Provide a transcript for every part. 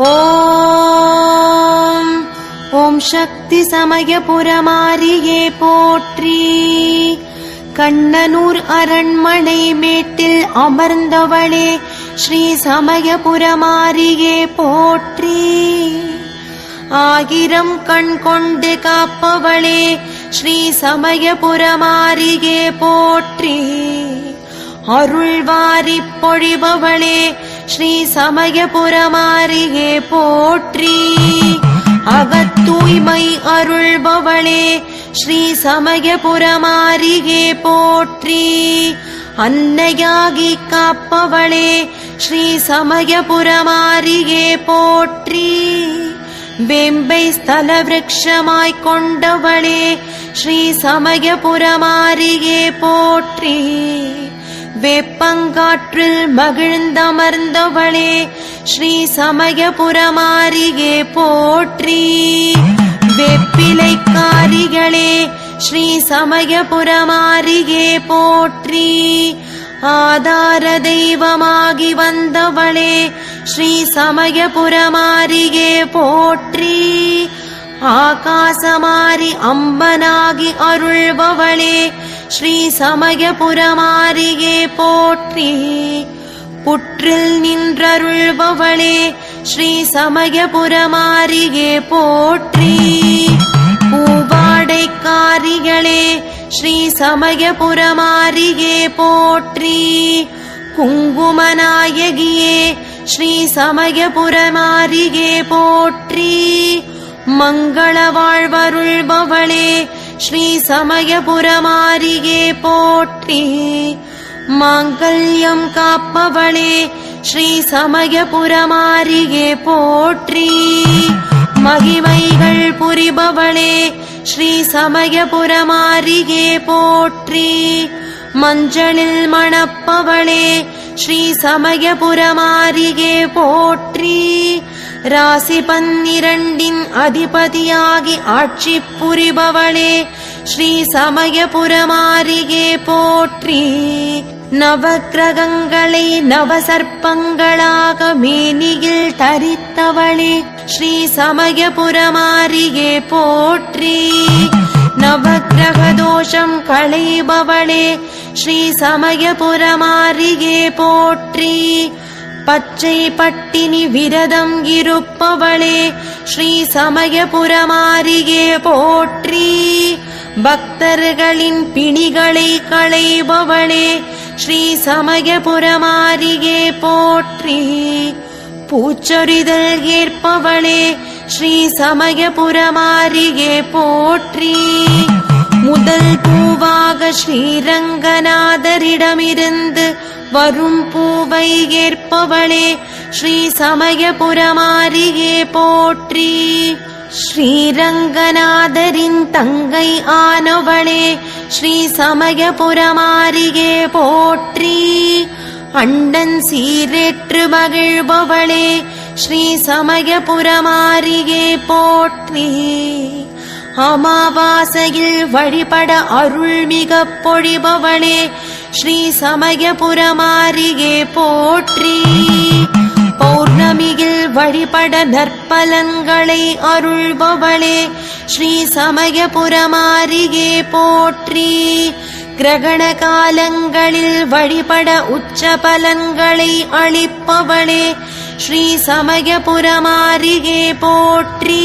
ஓம் ஓம் சக்தி சமயபுரமாரியே போற்றி. கண்ணனூர் அரண்மனை மேட்டில் அமர்ந்தவளே ஸ்ரீ சமயபுரமாரியே போற்றி. ஆகிரம் கண் கொண்டு காப்பவளே ஸ்ரீ சமயபுரமாரியே போற்றி. அருள்வாரிப் பொழிபவளே ஸ்ரீ சமயபுரமாரியே போற்றி. அகத்தூய்மை அருள்பவளே ஸ்ரீ சமயபுரமாரியே போற்றி. அன்னையாகி காப்பவளே ஸ்ரீ சமயபுரமாரியே போற்றி. வெம்பை ஸ்தல விரக்ஷமாய்க் கொண்டவளே ஸ்ரீ சமயபுரமாரியே போற்றி. வேப்பங்காற்றில் மகிழ்ந்தமர்ந்தவளே ஸ்ரீ சமயபுரமாரியே போற்றி. வேப்பிலைக்காரிகளே ஸ்ரீ சமயபுரமாரியே போற்றி. ஆதார தெய்வமாகி வந்தவளே ஸ்ரீ சமயபுரமாரியே போற்றி. ஆகாசமாரி அம்பனாகி அருள்பவளே ஸ்ரீ சமயபுரமாரியே போற்றி. புற்றில் நின்றருள்பவளே ஸ்ரீ சமயபுரமாரியே போற்றி. பூவாடைக்காரிகளே ஸ்ரீ சமயபுரமாரியே போற்றி. குங்குமநாயகியே ஸ்ரீ சமயபுரமாரியே போற்றி. மங்கள வாழ்வருள்பவளே ஸ்ரீ சமயபுரமாரியே போற்றி மாங்கல்யம் காப்பவளே ஸ்ரீ சமயபுரமாரியே போற்றி. மகிமைகள் புரிபவளே ஸ்ரீ சமயபுரமாரியே போற்றி. மஞ்சளில் மணப்பவளே ஸ்ரீ சமயபுரமாரியே போற்றி. ராசி பன்னிரண்டின் அதிபதியாகி ஆட்சி புரிபவளே ஸ்ரீ சமயபுரமாரியே போற்றி. நவக்கிரகங்களை நவசர்ப்பங்களாக மேனியில் தரித்தவளே ஸ்ரீ சமயபுரமாரியே போற்றி. நவக்கிரக தோஷம் களைபவளே ஸ்ரீ சமயபுரமாரியே போற்றி. பச்சை பட்டினி விரதம் இருப்பவளே ஸ்ரீ சமயபுரமாரியே போற்றி. பக்தர்களின் பிணிகளை களைபவளே ஸ்ரீ சமயபுரமாரியே போற்றி. பூச்சொரிதல் ஏற்பவளே ஸ்ரீ சமயபுரமாரியே போற்றி. முதல் பூவாக ஸ்ரீரங்கநாதரிடமிருந்து வரும் பூவை ஏற்பவளே ஸ்ரீ சமயபுரமாரியே போற்றி. ஸ்ரீரங்கநாதரின் தங்கை ஆனவளே ஸ்ரீ சமயபுரமாரியே போற்றி. அண்டன் சீரேற்று மகிழ்பவளே ஸ்ரீ சமயபுரமாரியே போற்றி. அமாவாசையில் வழிபட அருள்மிக பொழிபவளே ஸ்ரீ சமயபுரமாரியே போற்றி. பௌர்ணமியில் வழிபட நற்பலன்களை அருள்பவளே ஸ்ரீ சமயபுரமாரியே போற்றி. கிரகண காலங்களில் வழிபட உச்ச பலன்களை அளிப்பவளே ஸ்ரீ சமயபுரமாரியே போற்றி.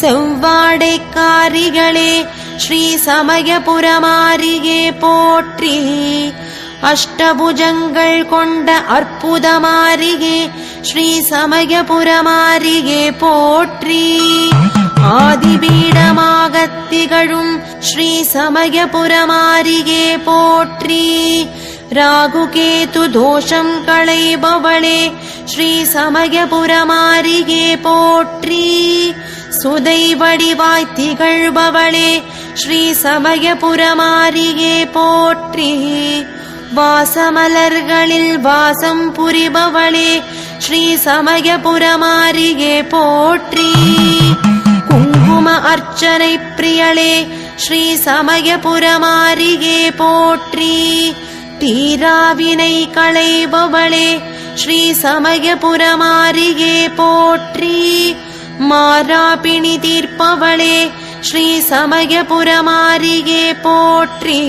செவ்வாடைக்காரிகளே ஸ்ரீ சமயபுரமாரியே போற்றி. அஷ்டபுஜங்கள் கொண்ட அற்புதமாரியே ஸ்ரீ சமயபுரமாரியே போற்றி. ஆதிபீடமாக திகழும் ஸ்ரீ சமயபுரமாரியே போற்றி. ராகுகேது தோஷம் களைபவளே ஸ்ரீ சமயபுரமாரியே போற்றி. சுதை வடிவாய் திகழ்பவளே ஸ்ரீ சமயபுரமாரியே போற்றி. வாசமலர்களில் வாசம் புரிபவளே ஸ்ரீ சமயபுரமாரியே போற்றி. குங்கும அர்ச்சனை பிரியளே ஸ்ரீ சமயபுரமாரியே போற்றி. தீராவினை களைபவளே ஸ்ரீ சமயபுரமாரியே போற்றி. மாராபிணி தீர்ப்பவளே ஸ்ரீ சமயபுரமாரியே போற்றி.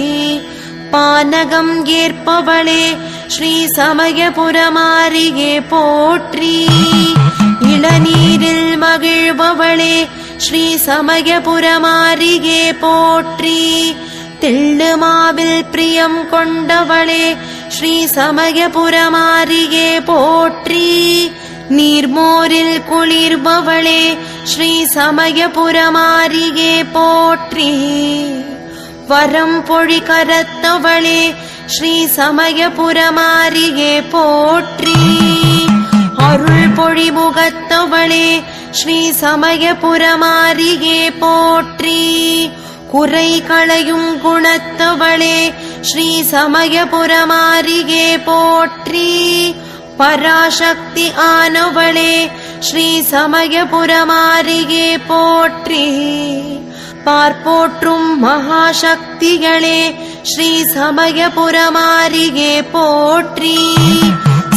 பானகம் ஏற்பவளே ஸ்ரீ சமயபுரமாரியே போற்றி. இளநீரில் மகிழ்பவளே ஸ்ரீ சமயபுரமாரியே போற்றி. திள்ளுமாவில் பிரியம் கொண்டவளே ஸ்ரீ சமயபுரமாரியே போற்றி. நீர்மோரில் குளிர்பவளே ஸ்ரீ சமயபுரமாரியே போற்றி. வரம் பொழி கரத்தவளே ஸ்ரீ சமயபுரமாரியே போற்றி. அருள் பொழி முகத்தவளே ஸ்ரீ சமயபுரமாரியே போற்றி. குறை களையும் குணத்தவளே ஸ்ரீ சமயபுரமாரியே போற்றி. பராசக்தி ஆனவளே ஸ்ரீ சமயபுரமாரியே போற்றி. பார்ப்போற்றும் மகாசக்திகளே ஸ்ரீ சமயபுரமாரியே போற்றி.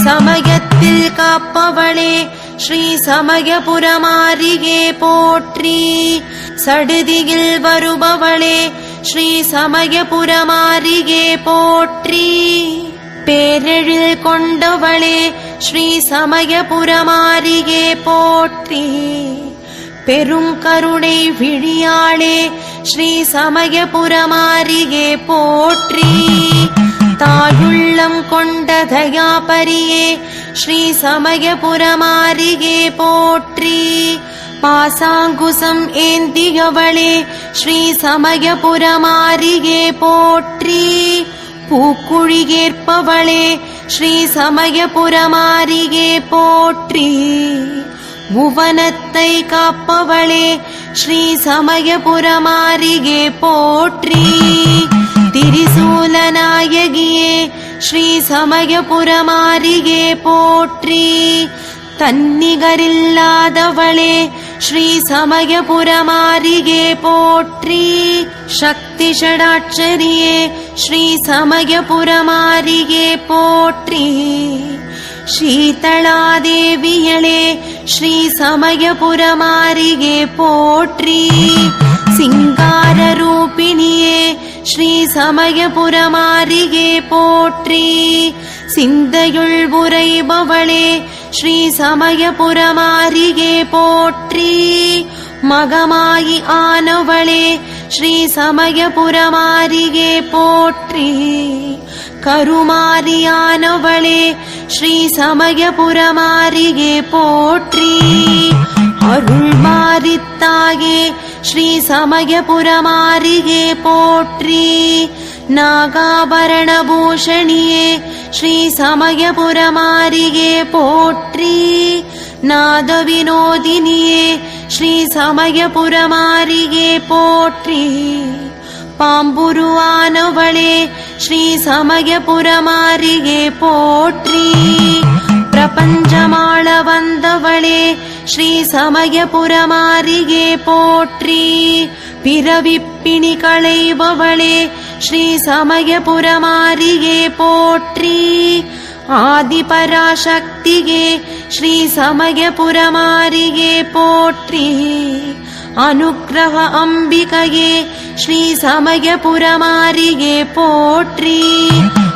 சமயத்தில் காப்பவளே ஸ்ரீ சமயபுரமாரியே போற்றி. சடுதியில் வருபவளே ஸ்ரீ சமயபுரமாரியே போற்றி. பேரெழில் கொண்டவளே ஸ்ரீ சமயபுரமாரியே போற்றி. பெரும் கருணை விழியாளே ஸ்ரீ சமயபுரமாரியே போற்றி. தாயுள்ளம் கொண்ட தயாபரியே ஸ்ரீ சமயபுரமாரியே போற்றி. பாசாங்குசம் ஏந்தியவளே ஸ்ரீ சமயபுரமாரியே போற்றி. பூக்குழிகேற்பவளே ஸ்ரீ சமயபுரமாரியே போற்றி. புவனத்தை காப்பவளே ஸ்ரீ சமயபுரமாரியே போற்றி. திரிசூலநாயகியே ஸ்ரீ சமயபுரமாரியே போற்றி. தன்னிகரில்லாதவளே ஸ்ரீ சமயபுரமாரியே போற்றி. சக்தி ஷடாட்சரியே ஸ்ரீ சமயபுரமாரியே போற்றி. ஸ்ரீதளாதேவியளே ஸ்ரீ சமயபுரமாரியே போற்றி. சிங்கார ரூபிணியே ஸ்ரீ சமயபுரமாரியே போற்றி. சிந்தையுள் உரைபவளே ஸ்ரீ சமயபுரமாரியே போற்றி. மகமாயி ஆனவளே ஸ்ரீ சமயபுரமாரியே போற்றி கருமாரியானவளே ஸ்ரீ சமயபுரமாரியே போற்றி அருள் மாரித்தாயே ஸ்ரீ சமயபுரமாரியே போற்றி நாகாபரணபூஷணியே ஸ்ரீ சமயபுரமாரியே போற்றி நாத வினோதினியே ஸ்ரீ சமயபுரமாரியே போற்றி. பாம்புருவானவளே ஸ்ரீ சமயபுரமாரியே போற்றி. பிரபஞ்சமாள வந்தவளே ஸ்ரீ சமயபுரமாரியே போற்றி. பிறவிப்பிணி களைபவளே ஸ்ரீ சமயபுரமாரியே போற்றி. ஆதிபராசக்தியே ஸ்ரீ சமயபுரமாரியே போற்றி. அனுக்கிரக அம்பிகையே ஸ்ரீ சமயபுரமாரியே போற்றி.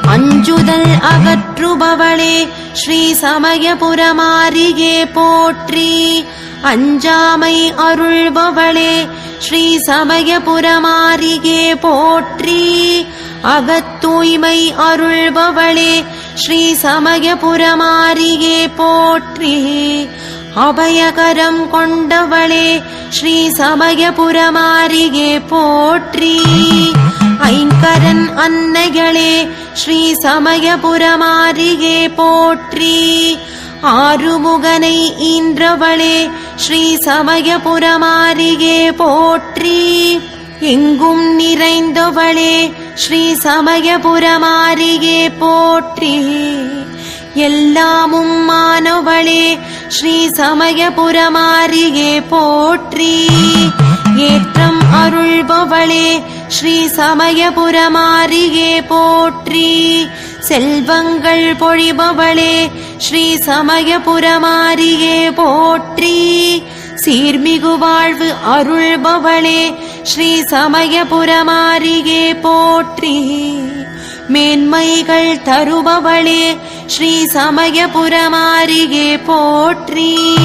அஞ்சுதல் அகற்றுபவளே ஸ்ரீ சமயபுரமாரியே போற்றி. அஞ்சாமை அருள்பவளே ஸ்ரீ சமயபுரமாரியே போற்றி. அகத்தூய்மை அருள்பவளே ஸ்ரீ சமயபுரமாரியே போற்றி. அபயகரம் கொண்டவளே ஸ்ரீ சமயபுரமாரியே போற்றி. ஐங்கரன் அன்னைகளே ஸ்ரீ சமயபுரமாரியே போற்றி. ஆறுமுகனை ஈன்றவளே ஸ்ரீ சமயபுரமாரியே போற்றி. எங்கும் நிறைந்தவளே ஸ்ரீ சமயபுரமாரியே போற்றி எல்லாமும் மானவளே ஸ்ரீ சமயபுரமாரியே போற்றி ஏற்றம் அருள்பவளே ஸ்ரீ சமயபுரமாரியே போற்றி செல்வங்கள் பொழிபவளே ஸ்ரீ சமயபுரமாரியே போற்றி சீர்மிகு வாழ்வு அருள்பவளே ஸ்ரீ சமயபுரமாரியே போற்றி. மேன்மைகள் தருபவளே ஸ்ரீ சமயபுரமாரியே போற்றி.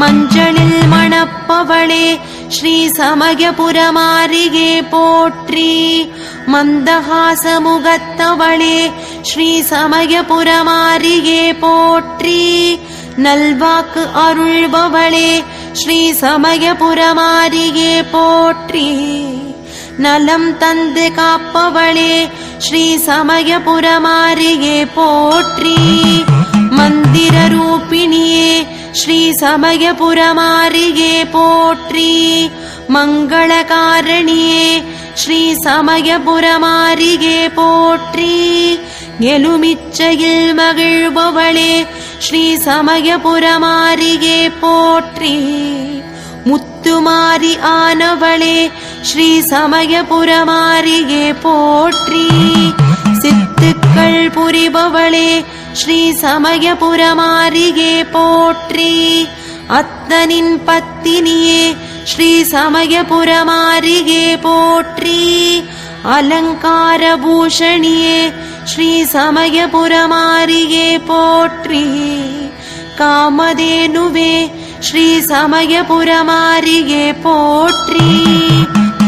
மஞ்சளில் மணப்பவளே ஸ்ரீ சமயபுரமாரியே போற்றி. மந்தகாசமுகத்தவளே ஸ்ரீ சமயபுரமாரியே போற்றி. நல்வாக்கு அருள்பவளே ஸ்ரீ சமயபுரமாரியே போற்றி. நலம் தந்து காப்பவளே ஸ்ரீ சமயபுரமாரியே போற்றி. மந்திர ரூபிணியே ஸ்ரீ சமயபுரமாரியே போற்றி. மங்களகாரணியே ஸ்ரீ சமயபுரமாரியே போற்றி. எலுமிச்சையில் மகிழ்பவளே ஸ்ரீ சமயபுரமாரியே போற்றி முத்துமாரி ஆனவளே ஸ்ரீ சமயபுரமாரியே போற்றி சித்துக்கள் புரிபவளே ஸ்ரீ சமயபுரமாரியே போற்றி அத்தனின் பத்தினியே ஸ்ரீ சமயபுரமாரியே போற்றி அலங்கார பூஷணியே ஸ்ரீ சமயபுரமாரியே போற்றி காமதேனுவே ஸ்ரீ சமயபுரமாரியே போற்றி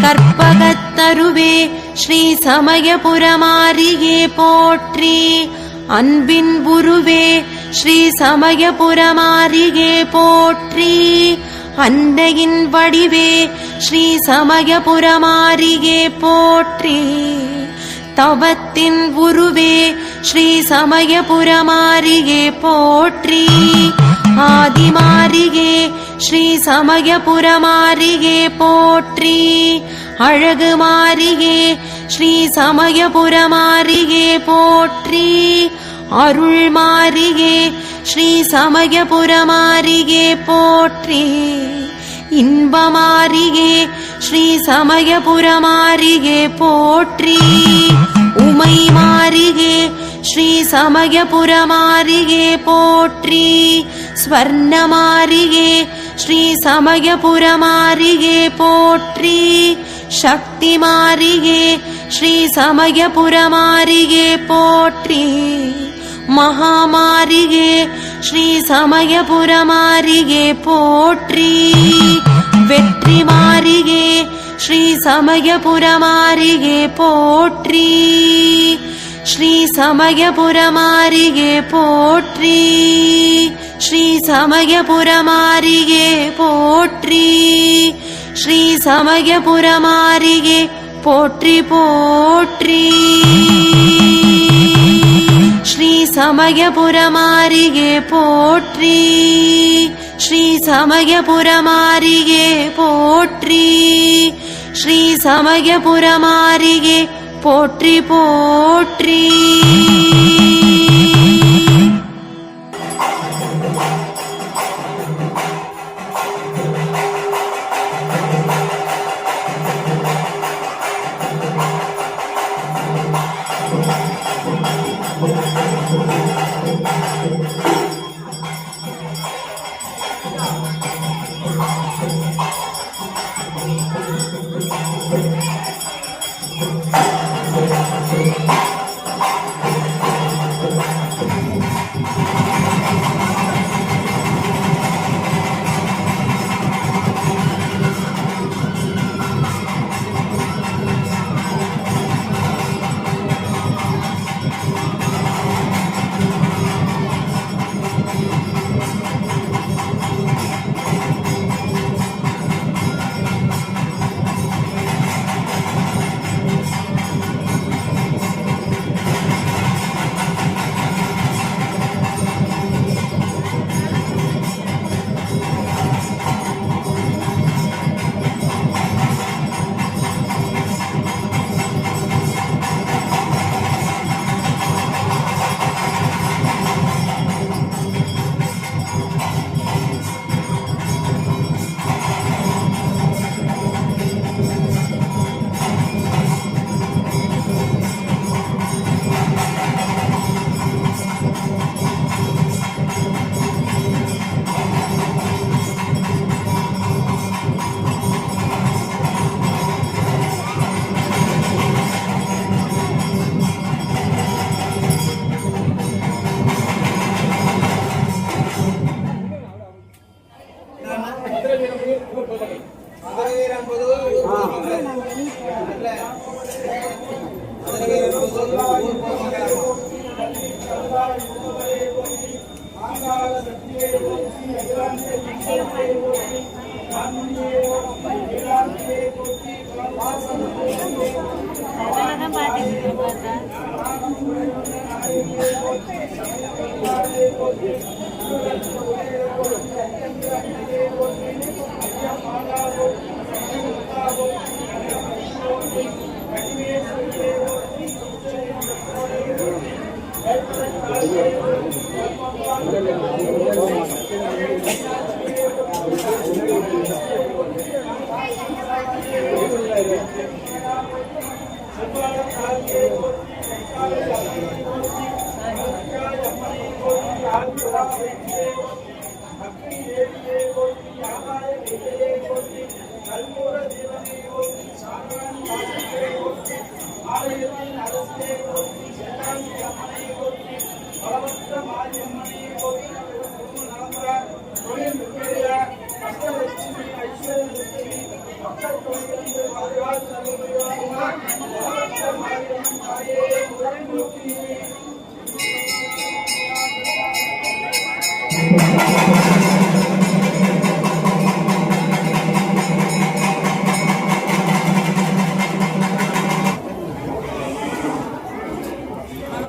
கற்பகத்தருவே ஸ்ரீ சமயபுரமாரியே போற்றி அன்பின் உருவே ஸ்ரீ சமயபுரமாரியே போற்றி அன்னையின் வடிவே ஸ்ரீ சமயபுரமாரியே போற்றி தவத்தின் உருவே ஸ்ரீ சமயபுரமாரியே போற்றி. ஆதிமாரியே ஸ்ரீ சமயபுரமாரியே போற்றி. அழகு மாரியே ஸ்ரீ சமயபுரமாரியே போற்றி. அருள் மாரியே ஸ்ரீ சமயபுரமாரியே போற்றி. இன்பமாரியே ஸ்ரீ சமயபுரமாரிகே போற்றி. உமை மாரிகே ஸ்ரீ சமயபுரமாரிகே போற்றி. ஸ்வர்ணமாரிகே ஸ்ரீ சமயபுரமாரிகே போற்றி. சக்தி மாரிகே ஸ்ரீ சமயபுரமாரிகே போற்றி. மகாமாரிகே ஸ்ரீ சமயபுரமாரியே போற்றி. வெற்றி மாரியே ஸ்ரீ சமயபுரமாரியே போற்றி. ஸ்ரீ சமயபுரமாரியே போற்றி. ஸ்ரீ சமயபுரமாரியே போற்றி. ஸ்ரீ சமயபுரமாரியே போற்றி போற்றி. ஸ்ரீ சமயபுரமாரியே போற்றி. ஸ்ரீ சமயபுரமாரியே போற்றி. ஸ்ரீ சமயபுரமாரியே போற்றி போற்றி.